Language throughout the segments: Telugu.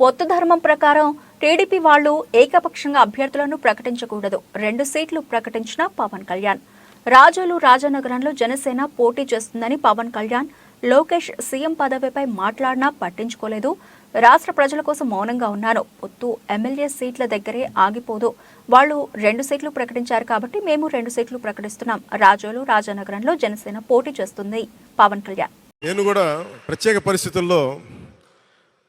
పొత్తు ధర్మం ప్రకారం టీడీపీ వాళ్ళు ఏకపక్షంగా అభ్యర్థులను ప్రకటించకూడదు. రెండు సీట్లు ప్రకటించిన పవన్ కళ్యాణ్. రాజోలు రాజానగరంలో జనసేన పోటీ చేస్తుందని పవన్ కళ్యాణ్ లోకేష్ సీఎం పదవిపై మాట్లాడినా పట్టించుకోలేదు. రాష్ట్ర ప్రజల కోసం మౌనంగా ఉన్నాను పొత్తు ఎమ్మెల్యే సీట్ల దగ్గరే ఆగిపోదు. వాళ్ళు రెండు సీట్లు ప్రకటించారు కాబట్టి మేము రెండు సీట్లు ప్రకటిస్తున్నాం. రాజోలు రాజానగరంలో జనసేన పోటీ చేస్తుంది పవన్ కళ్యాణ్. నేను కూడా ప్రత్యేక పరిస్థితుల్లో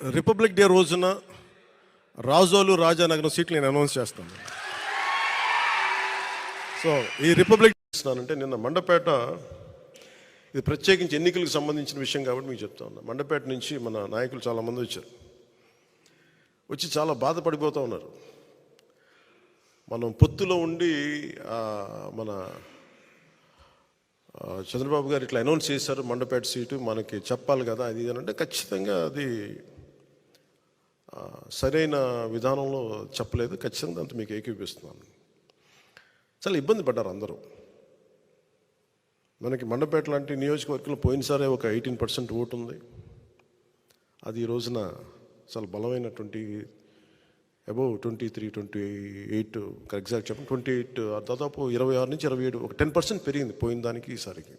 రిపబ్లిక్ డే రోజున రాజోలు రాజానగరం సీట్లు నేను అనౌన్స్ చేస్తాను. సో ఈ రిపబ్లిక్ ఇస్తానంటే నిన్న మండపేట ఇది ప్రత్యేకించి ఎన్నికలకు సంబంధించిన విషయం కాబట్టి మీకు చెప్తా ఉన్నా. మండపేట నుంచి మన నాయకులు చాలామంది వచ్చారు. వచ్చి చాలా బాధపడిపోతూ ఉన్నారు. మనం పొత్తులో ఉండి మన చంద్రబాబు గారు ఇట్లా అనౌన్స్ చేశారు మండపేట సీటు మనకి చెప్పాలి కదా అది అంటే ఖచ్చితంగా అది సరైన విధానంలో చెప్పలేదు. ఖచ్చితంగా అంత మీకు ఏకీపిస్తున్నాను చాలా ఇబ్బంది పడ్డారు అందరూ. మనకి మండపేట లాంటి నియోజకవర్గంలో పోయినసారే ఒక ఎయిటీన్ పర్సెంట్ ఓటు ఉంది. అది ఈ రోజున చాలా బలమైన twenty above twenty three twenty eight exact చెప్పండి. ట్వంటీ ఎయిట్ దాదాపు ఇరవై ఆరు నుంచి ఇరవై ఏడు ఒక టెన్ పర్సెంట్ పెరిగింది పోయిన దానికి ఈసారికి.